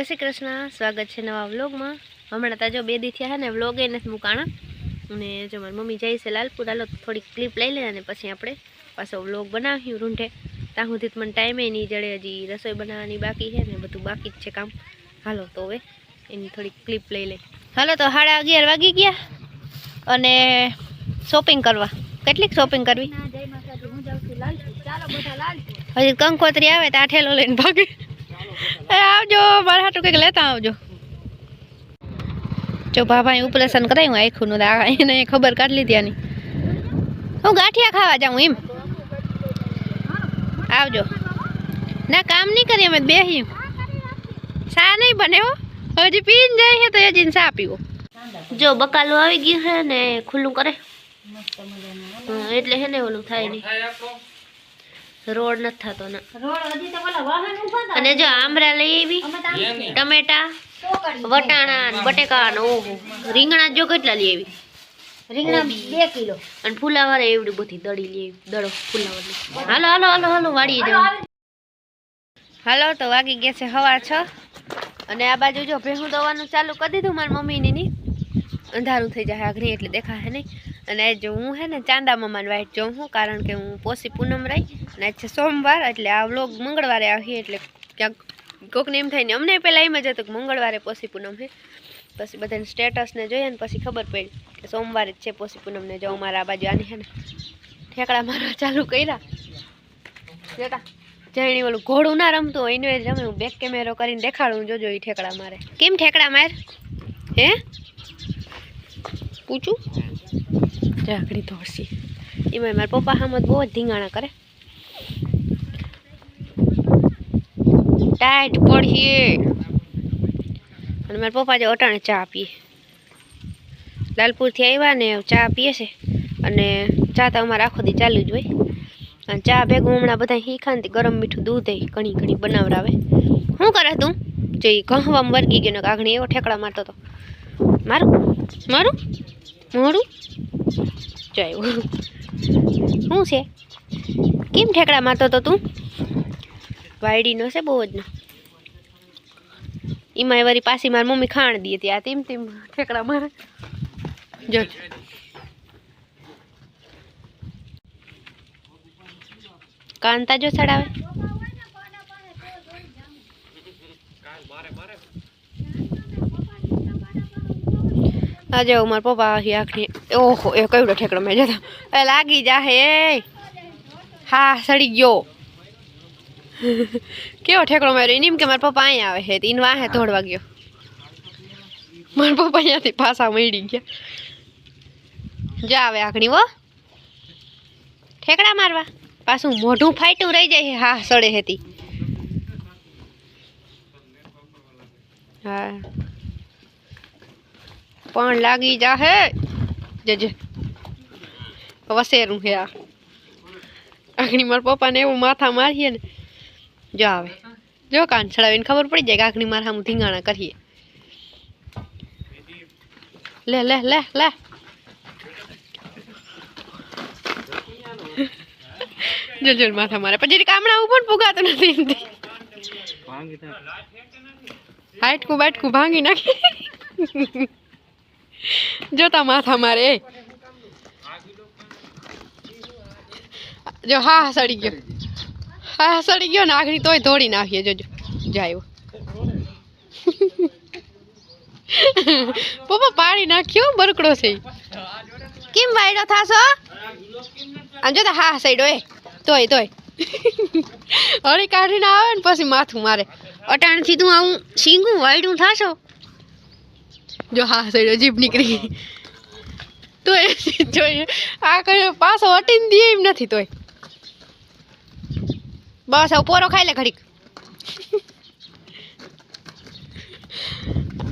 જય શ્રી કૃષ્ણ. સ્વાગત છે નવા વ્લોગમાં. હમણાં તાજો બે દી થયા છે ને વ્લોગ એ નથી મુકાણા. અને જો મારી મમ્મી જાય છે લાલપુર હાલો થોડીક ક્લિપ લઈ લે અને પછી આપણે પાછો વ્લોગ બનાવ્યું રૂંઢે. ત્યાં સુધી મને ટાઈમે નહીં જડે હજી રસોઈ બનાવવાની બાકી છે ને બધું બાકી જ છે કામ. હાલો તો હવે એની થોડીક ક્લિપ લઈ લે. હાલો તો સાડા અગિયાર વાગી ગયા અને શોપિંગ કરવા. કેટલીક શોપિંગ કરવી? હજી કંકોત્રી આવે તો આ ઠેલો લઈને ભાગે. આવજો, મારા હાટું કંઈક લેતા આવજો. જો ભાભાએ ઓપરેશન કરાયું આખું નું આ એને ખબર કાઢી લીધી આની. હું ગાંઠિયા ખાવા જાઉં એમ. આવજો. ના, કામ નહીં કરીએ અમે બેસી સા નહીં બને હો. હજી પીને જાય છે તો હજી સા પીવો. જો બકાલું આવી ગયું છે ને, ખુલ્લું કરે. એટલે હે ને ઓલું થાય નહીં. રોડ નથી થતો ને. અને જો આમરા લઈ આવી. ટમેટા વટાણા બટેકા ને ઓહો. રીંગણા જો કેટલા લઈ આવી? રીંગણા બે કિલો. અને ફુલાવર એવડી બધી દળી લઈ દડો હાલો હાલો હાલો હાલો વાળી જાવ હાલો તો વાગી ગયા છે હવા છ. અને આ બાજુ જો ભેહું દવાનું ચાલુ કરી દીધું મારી મમ્મીની અંધારું થઈ જાય આગળ એટલે દેખાશે નહીં. અને આજ હું હે ને ચાંદા મામાની વાઈટ જોઉં છું, કારણ કે હું પોસી પૂનમ રહી અને આજ છે સોમવાર, એટલે આ વ્લોગ મંગળવારે આવીએ એટલે ક્યાંક કોકને એમ થાય ને અમને પહેલાં એમ જ હતું કે મંગળવારે પોસી પૂનમ છે પછી બધાને સ્ટેટસને જોઈએ ને પછી ખબર પડી કે સોમવારે જ છે પોસી પૂનમને જો અમારા આ બાજુ આની છે ને ઠેકડા મારવા ચાલુ કર્યા. બેટા જણી ઓલું ઘોડું ના રમતું હોય, એનું રમે, હું બેક કેમેરો કરીને દેખાડું, જોજો એ ઠેકડા મારે. કેમ ઠેકડા માર? હે? પૂછું? ઝાકડી દોડશી એમાં મારા પપ્પા હામ બહુ જ ધીંગાણા કરે. ટાઈટ પડીએ અને મારા પપ્પા જે અટાણે ચા પીએ. લાલપુરથી આવ્યા ને ચા પીએ છે. અને ચા તો અમારે આખો દી ચાલુ જ હોય. અને ચા ભેગું હમણાં બધા શીખાને ગરમ મીઠું દૂધ એ ઘણી ઘણી બનાવરાવે શું કરે તું? જો એ ઘવામાં વર્ગી ગયો કાગણી એવો ઠેકડા મારતો હતો મારું? મારું? મોડું જો શું છે? કેમ ઠેકડા મારતો હતો તું? વાયડીનો છે બહુ જ એમાં વળી પાછી મારી મમ્મી ખાણ દી હતી. આ તેમ તેમ ઠેકડા મારે. જો. કાંતા જો ચડાવે આજે મારા પપ્પા અહીં આખી ઓહો, એ કયું ઠેકડો મેં જતા એ લાગી જાહે હે હા, સડી ગયો. કેવો ઠેકડો માર્યો એની એમ કે મારા પપ્પા અહીંયા આવે છે એને વાહે તોડવા ગયો. મારા પપ્પા અહીંયાથી પાછા મળી ગયા. જા આવે આખણી વો ઠેકડા મારવા. પાછું મોઢું ફાટ્યું રહી જાય હા, સડે હતી. હા. પણ લાગી જાહે. જજે વસેરું હે આ. આખણી મારા પપ્પાને એવું માથા મારીએ ને જો આવે. જો કાન ચડાવીને ખબર પડી જાય કે આખણી મારા હું ધીંગાણા કરીએ. લે લે લે લે. જો જો માથા મારે. પછી કામણા ઉપર પુગાતો નથી. હાઈટકું બાટકું ભાંગી નાખી. જોતા માથા મારે જો, હા સડી ગયો. હા સડી ગયો ને તોય ધોડી નાખીએ, જોજો. જાય પપ્પા, પાડી નાખ્યો, બરકડો છે. કેમ વાયડો થાશો? આમ જોતા હા, સાઈડો, એ. તોય તોય. હળી કાઢીને આવે ને, પછી માથું મારે. અટાણથી તું આવું શીંગું વાયડું થાશો? જો હા સડ્યો જીભ નીકળી તોય જોઈએ આ કઈ પાછો હટીને દે એમ નથી તોય. બસ, હવે પોરો ખાઈ લે ઘડીક.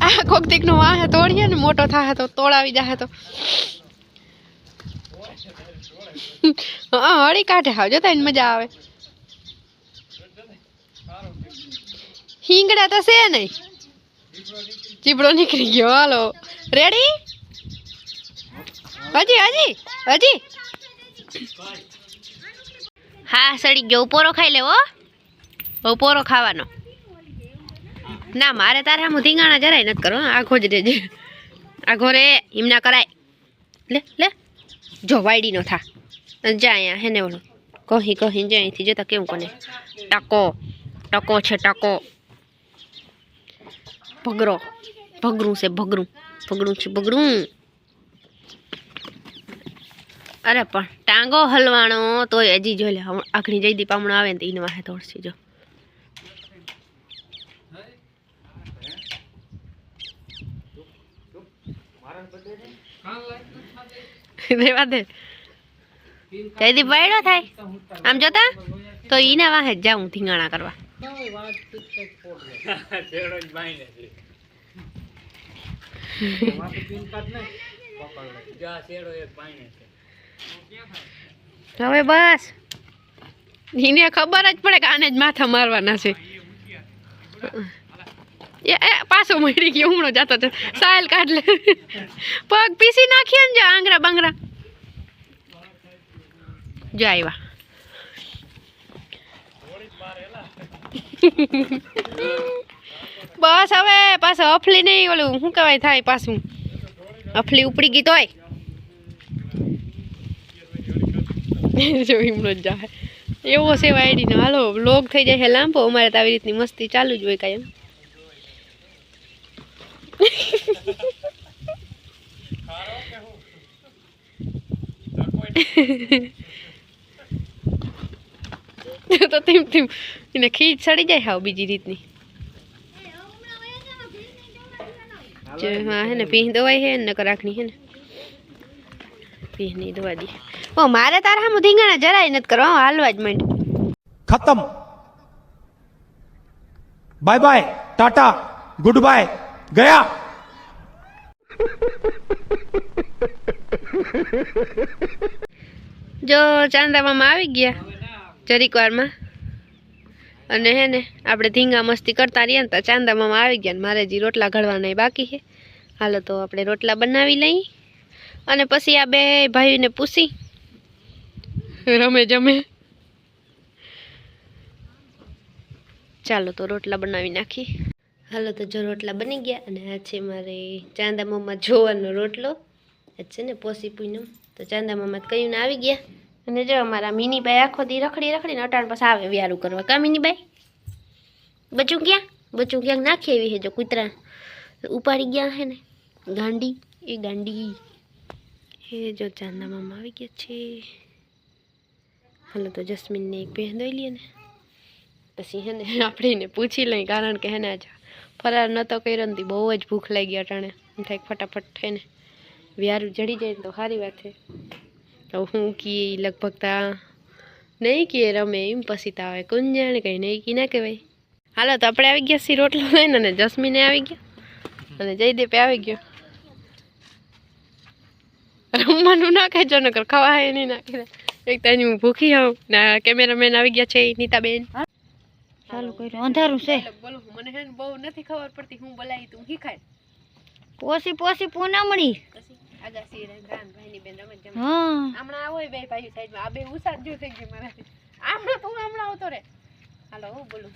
આ કોક દીકનો વાહે તોડીએ ને, મોટો થાય તો તોડાવી જાહે તો. હા, હળી કાઢે હાવ જોતા એને મજા આવે. હિંગડા તો છે નહીં. ચીબડો નીકળી ગયો હાલો રેડી હજી હજી હજી હા સડી ગયો પોરો ખાઈ લેવો હવે પોરો ખાવાનો ના મારે તારે આમ ધીંગાણા જરાય નથી કરો આખો જ રેજે આખો રે એમના કરાય લે લે જો વાયડી નો થા અને જા અહીંયા હેને ઓલો કહી કહી જાય અહીંથી જતા કેવું કોને ટકો ટકો છે ટકો ભગરો ભગરું છે ભગરું ભગરું છે ભગરું અરે પણ ટાંગો હલવાનો, તોય હજી જોઈ લે હમ- જઈ જયદીપ હમણાં આવે ને એને વાહે તોડશે, જો. રેવા દે. જયદીપ વાયડો થાય. આમ જોતા? તો ઈના વાહે જાઉં ધીંગાણા કરવા. હવે બસ. એને ખબર જ પડે કે આને જ માથા મારવાના છે. એ એ પાછો મળી ગયો હમણો જતો છે સાયલ કાઢ લે. પગ પીસી નાખીએ ને જો આંગરા બાંગરા જો આવ્યા બસ હવે પાછો અફલી નહીં ઓલું, શું કહેવાય થાય પાછું? અફલી ઉપડી ગઈ તોય. જો હિમણો જ જાય. એવો છે વાયડીનો. હાલો લોગ થઈ જાય છે લાંબો. અમારે તો આવી રીતની મસ્તી ચાલુ જ હોય કાંઈ. તો તેમ તેમ એને ખીજ સડી જાય હાવ બીજી રીતની. હા હે ને પીહ દવાઈ હે ને રાખણી હે ને. પીહની દવા દી. ઓ મારે તારા હામું ધીંગાણા જરાય નથી કરવા હાલવા જ માંડ. ખતમ. Bye bye tata goodbye ગયા. જો ચાંદા આવી ગયા જરીક વારમાં. અને હે ને, આપણે ધીંગા મસ્તી કરતા રહીએ ને તો ચાંદામામાં આવી ગયા ને મારે જે રોટલા ઘડવાના બાકી છે. હાલો તો આપણે રોટલા બનાવી લઈ અને પછી આ બે ભાઈને પૂછી. રમે જમે. ચાલો તો રોટલા બનાવી નાખી હાલો તો જો રોટલા બની ગયા અને આ છે મારે ચાંદામામાં જોવાનો રોટલો. છે ને પોસી પૂનમ તો ચાંદામામાં કયું આવી ગયા. અને જો અમારા મિનીભાઈ આખો દી રખડી રખડીને અટાણ પાસે આવે વ્યારું કરવા. કા મિનીભાઈ બચું ક્યાં? બચું ક્યાંક નાખી એવી છે જો કૂતરા. ઉપાડી ગયા હે ને? ગાંડી. એ ગાંડી. એ જો ચાંદામામાં આવી ગયા છે. હાલો તો જસ્મીનને એક પહે દઈ લઈએ ને. પછી હે ને આપણે એને પૂછી લઈ કારણ કે હે ને આજે ફરાર નહોતો કર્યો ને બહુ જ ભૂખ લાગી અટાણે. થાય ફટાફટ થઈને વ્યારું જડી જાય તો સારી વાત છે તો હું કી લગભગ તા નહીં કે રમે એમ પછી તા આવે કોણ જાણે કંઈ નહીં કી ના કહેવાય હાલો તો આપણે આવી ગયા રોટલો લઈને અને જસ્મીને આવી ગયા અને જયદીપે આવી ગયો રમવાનું ના કહેજો નકર ખવાય નહીં નાખી એક તો હું ભૂખી હોઉં ના કેમેરામેન આવી ગયા છે નીતાબેન ચાલુ કર્યું અંધારું છે બોલો મને હે બહુ નથી ખબર પડતી હું બોલાવી તું શીખાય પોસી પોસી પૂનમણી આગાસી રાન હા એ બે પાછી સાઈડમાં. આ બે ઉસાદ જો થઈ ગઈ મારાથી. હમણાં તું હમણાં આવતો રે હાલો હું બોલું.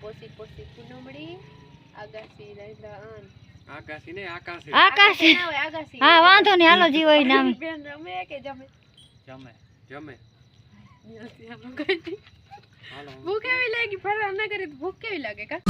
પોસી પોસી પૂનમડી આગાસી રાન આકાશી ને આકાશી. આકાશ. ના હા વાંધો નહીં હાલો જીવો નામ. બેન રમે કે જમે? જમે જમે. દિલથી હાલો. કઈ દી. હાલો ભૂખ કેવી લાગી ફરાર ના કરી ભૂખ કેવી લાગે કા?